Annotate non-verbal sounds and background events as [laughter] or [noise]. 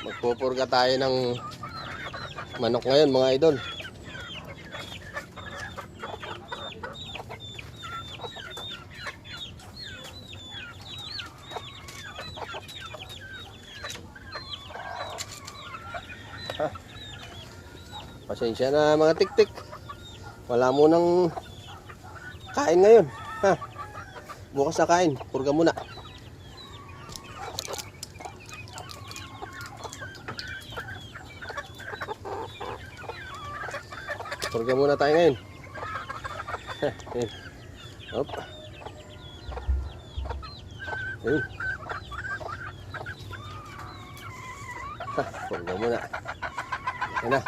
Magpupurga tayo ng manok ngayon mga idol. Ha? Pasensya na mga tiktik. Wala mo nang kain ngayon. Ha? Bukas na kain. Purga muna. Purga muna tayo ngayon. [laughs] Hop. Ayun. Ha, purga muna. Ayan na.